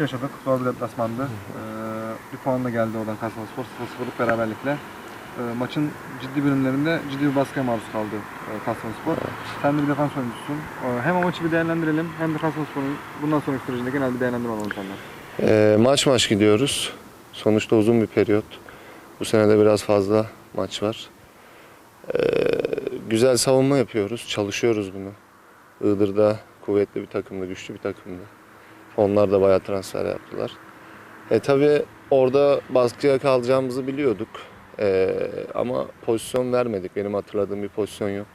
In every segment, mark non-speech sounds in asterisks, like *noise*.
maçı yaşadık. Zor bir deplasmandı. Ee, bir puan da geldi oradan Kastamonuspor. 0-0'lık beraberlikle. Ee, maçın ciddi bölümlerinde ciddi bir baskıya maruz kaldı e, Kastamonuspor. Sen de bir defans oyuncusun. Ee, hem o maçı bir değerlendirelim hem de Kastamonuspor'un bundan sonraki sürecinde genel bir değerlendirme alalım senden. Ee, maç maç gidiyoruz. Sonuçta uzun bir periyot. Bu sene de biraz fazla maç var. Ee, güzel savunma yapıyoruz. Çalışıyoruz bunu. Iğdır'da kuvvetli bir takımdı, güçlü bir takımdı. Onlar da bayağı transfer yaptılar. E tabi orada baskıya kalacağımızı biliyorduk. Ee, ama pozisyon vermedik. Benim hatırladığım bir pozisyon yok.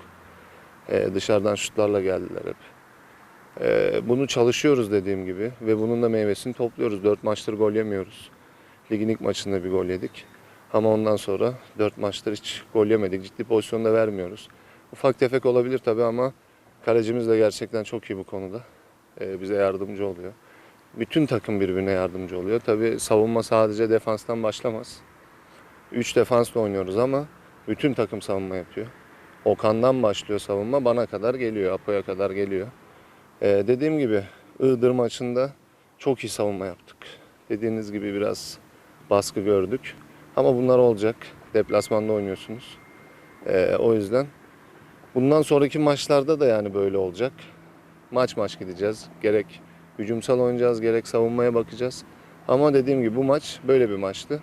Ee, dışarıdan şutlarla geldiler hep. Ee, bunu çalışıyoruz dediğim gibi ve bunun da meyvesini topluyoruz. 4 maçtır gol yemiyoruz. Ligin ilk maçında bir gol yedik. Ama ondan sonra 4 maçtır hiç gol yemedik. Ciddi pozisyon da vermiyoruz. Ufak tefek olabilir tabii ama kalecimiz de gerçekten çok iyi bu konuda. Ee, bize yardımcı oluyor. Bütün takım birbirine yardımcı oluyor. Tabii savunma sadece defanstan başlamaz. 3 defansla oynuyoruz ama bütün takım savunma yapıyor. Okan'dan başlıyor savunma bana kadar geliyor, Apo'ya kadar geliyor. Ee, dediğim gibi Iğdır maçında çok iyi savunma yaptık. Dediğiniz gibi biraz baskı gördük. Ama bunlar olacak. Deplasmanda oynuyorsunuz. Ee, o yüzden bundan sonraki maçlarda da yani böyle olacak. Maç maç gideceğiz. Gerek hücumsal oynayacağız, gerek savunmaya bakacağız. Ama dediğim gibi bu maç böyle bir maçtı.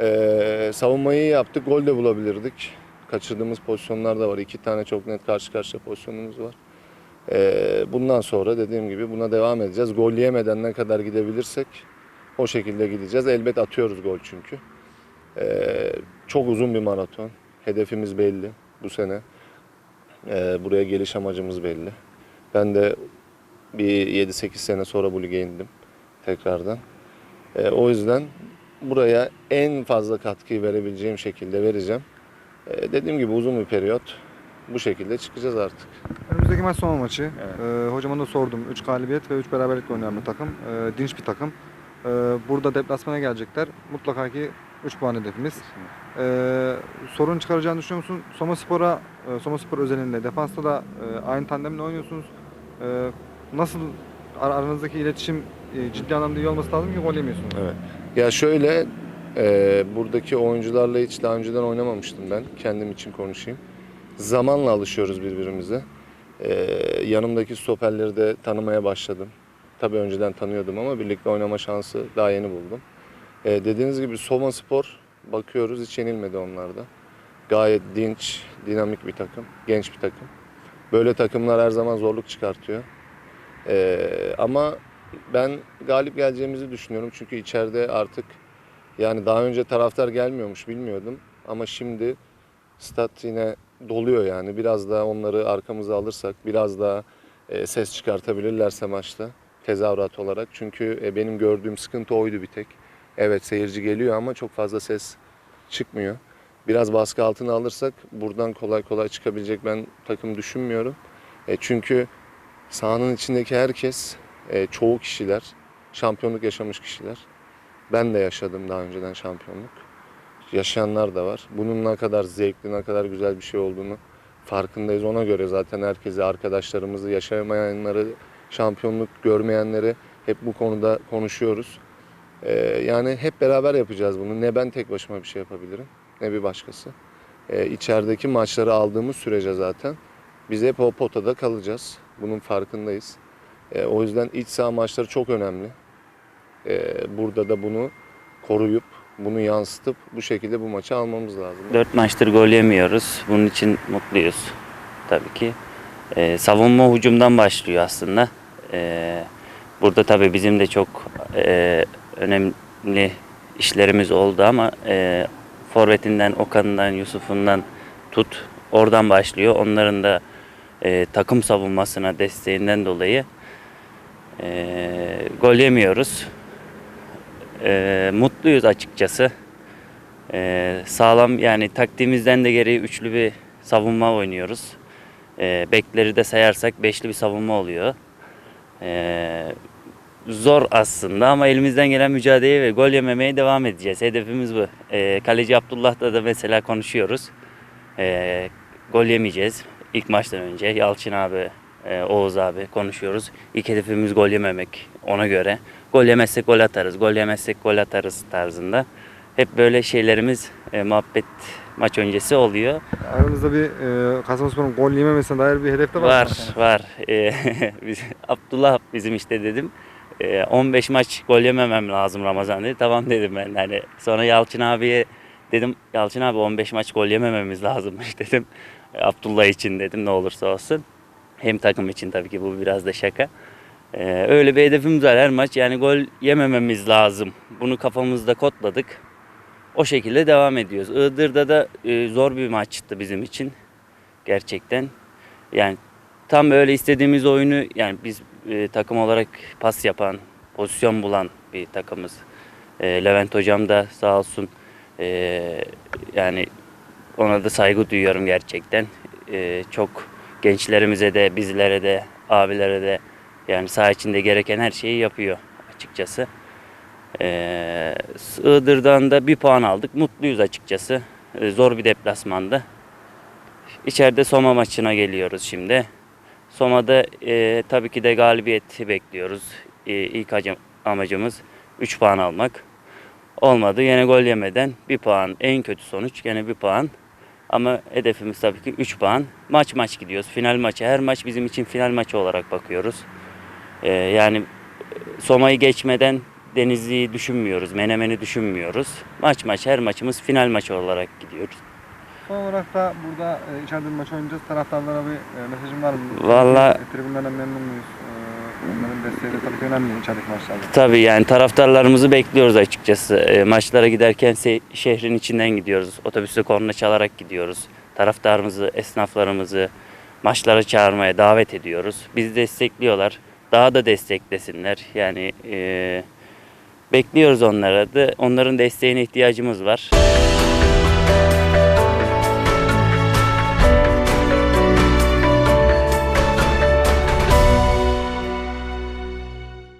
Ee, savunmayı yaptık, gol de bulabilirdik. Kaçırdığımız pozisyonlar da var. İki tane çok net karşı karşıya pozisyonumuz var. Ee, bundan sonra dediğim gibi buna devam edeceğiz. Gol yemeden ne kadar gidebilirsek o şekilde gideceğiz. Elbet atıyoruz gol çünkü. Ee, çok uzun bir maraton. Hedefimiz belli bu sene. Ee, buraya geliş amacımız belli. Ben de bir 7-8 sene sonra bu lige indim tekrardan. Ee, o yüzden buraya en fazla katkıyı verebileceğim şekilde vereceğim. Ee, dediğim gibi uzun bir periyot. Bu şekilde çıkacağız artık. Önümüzdeki maç son maçı. Ee, hocama da sordum. 3 galibiyet ve 3 beraberlikle oynayan bir takım. Ee, dinç bir takım. Ee, burada deplasmana gelecekler. Mutlaka ki 3 puan hedefimiz. Ee, sorun çıkaracağını düşünüyor musun? Soma Spor'a, e, Soma Spor özelinde defansta da e, aynı tandemle oynuyorsunuz. Ee, nasıl ar- aranızdaki iletişim e, ciddi anlamda iyi olması lazım ki gol yemiyorsunuz. Evet. Ya şöyle e, buradaki oyuncularla hiç daha önceden oynamamıştım ben. Kendim için konuşayım. Zamanla alışıyoruz birbirimize. E, yanımdaki stoperleri de tanımaya başladım. Tabii önceden tanıyordum ama birlikte oynama şansı daha yeni buldum. E, dediğiniz gibi Soma Spor bakıyoruz hiç yenilmedi onlarda. Gayet dinç, dinamik bir takım, genç bir takım. Böyle takımlar her zaman zorluk çıkartıyor. E, ama ben galip geleceğimizi düşünüyorum çünkü içeride artık yani daha önce taraftar gelmiyormuş bilmiyordum ama şimdi stat yine doluyor yani biraz daha onları arkamıza alırsak biraz daha e, ses çıkartabilirlerse maçta tezahürat olarak çünkü e, benim gördüğüm sıkıntı oydu bir tek. Evet seyirci geliyor ama çok fazla ses çıkmıyor. Biraz baskı altına alırsak buradan kolay kolay çıkabilecek ben takım düşünmüyorum. E, çünkü sahanın içindeki herkes e, çoğu kişiler şampiyonluk yaşamış kişiler. Ben de yaşadım daha önceden şampiyonluk. Yaşayanlar da var. Bunun ne kadar zevkli, ne kadar güzel bir şey olduğunu farkındayız. Ona göre zaten herkesi, arkadaşlarımızı, yaşamayanları, şampiyonluk görmeyenleri hep bu konuda konuşuyoruz. E, yani hep beraber yapacağız bunu. Ne ben tek başıma bir şey yapabilirim, ne bir başkası. E, içerideki maçları aldığımız sürece zaten biz hep o potada kalacağız. Bunun farkındayız. E, o yüzden iç saha maçları çok önemli. E, burada da bunu koruyup, bunu yansıtıp bu şekilde bu maçı almamız lazım. 4 maçtır gol yemiyoruz. Bunun için mutluyuz tabii ki. Ee, savunma hücumdan başlıyor aslında. Ee, burada tabii bizim de çok e, önemli işlerimiz oldu ama e, forvetinden, Okan'ından, Yusuf'undan tut oradan başlıyor. Onların da e, takım savunmasına desteğinden dolayı e, gol yemiyoruz. E, mutluyuz açıkçası. Ee, sağlam yani taktiğimizden de geri üçlü bir savunma oynuyoruz. Ee, bekleri de sayarsak beşli bir savunma oluyor. Ee, zor aslında ama elimizden gelen mücadeleye ve gol yememeye devam edeceğiz. Hedefimiz bu. Ee, kaleci Abdullah'la da mesela konuşuyoruz. Ee, gol yemeyeceğiz. İlk maçtan önce Yalçın abi, e, Oğuz abi konuşuyoruz. İlk hedefimiz gol yememek ona göre. gol yemezsek gol atarız, gol yemezsek gol atarız tarzında. Hep böyle şeylerimiz e, muhabbet maç öncesi oluyor. Aranızda bir e, Kastamonuspor'un gol yememesine dair bir hedef de var. Var, mı? var. E, *laughs* biz- Abdullah bizim işte dedim. E, 15 maç gol yememem lazım Ramazan dedi. Tamam dedim ben. Hani sonra Yalçın abiye dedim Yalçın abi 15 maç gol yemememiz lazımmış *laughs* dedim. Abdullah için dedim ne olursa olsun. Hem takım için tabii ki bu biraz da şaka. E, öyle bir hedefimiz var her maç. Yani gol yemememiz lazım. Bunu kafamızda kodladık. O şekilde devam ediyoruz. Iğdır'da da e, zor bir maçtı bizim için. Gerçekten. Yani tam böyle istediğimiz oyunu yani biz e, takım olarak pas yapan, pozisyon bulan bir takımız. E, Levent hocam da sağ olsun e, yani ona da saygı duyuyorum gerçekten. E, çok gençlerimize de bizlere de abilere de yani saha içinde gereken her şeyi yapıyor açıkçası. E, Iğdır'dan da bir puan aldık. Mutluyuz açıkçası. E, zor bir deplasmandı. İçeride Soma maçına geliyoruz şimdi. Soma'da e, tabii ki de galibiyeti bekliyoruz. E, ilk acım- amacımız 3 puan almak. Olmadı. Yine gol yemeden 1 puan. En kötü sonuç gene 1 puan. Ama hedefimiz tabii ki 3 puan. Maç maç gidiyoruz. Final maçı. Her maç bizim için final maçı olarak bakıyoruz. E, yani Soma'yı geçmeden Denizli'yi düşünmüyoruz. Menemen'i düşünmüyoruz. Maç maç her maçımız final maçı olarak gidiyoruz. Son olarak da burada e, içeride bir maç oynayacağız. Taraftarlara bir e, mesajım var mı? Vallahi- E, Tribünlerden memnun muyuz? E, onların desteği de tabii ki önemli içerideki maçlarda. Tabii yani taraftarlarımızı bekliyoruz açıkçası. E, maçlara giderken şehrin içinden gidiyoruz. Otobüste korna çalarak gidiyoruz. Taraftarımızı, esnaflarımızı maçlara çağırmaya davet ediyoruz. Bizi destekliyorlar. Daha da desteklesinler. Yani e, bekliyoruz onlara da. Onların desteğine ihtiyacımız var.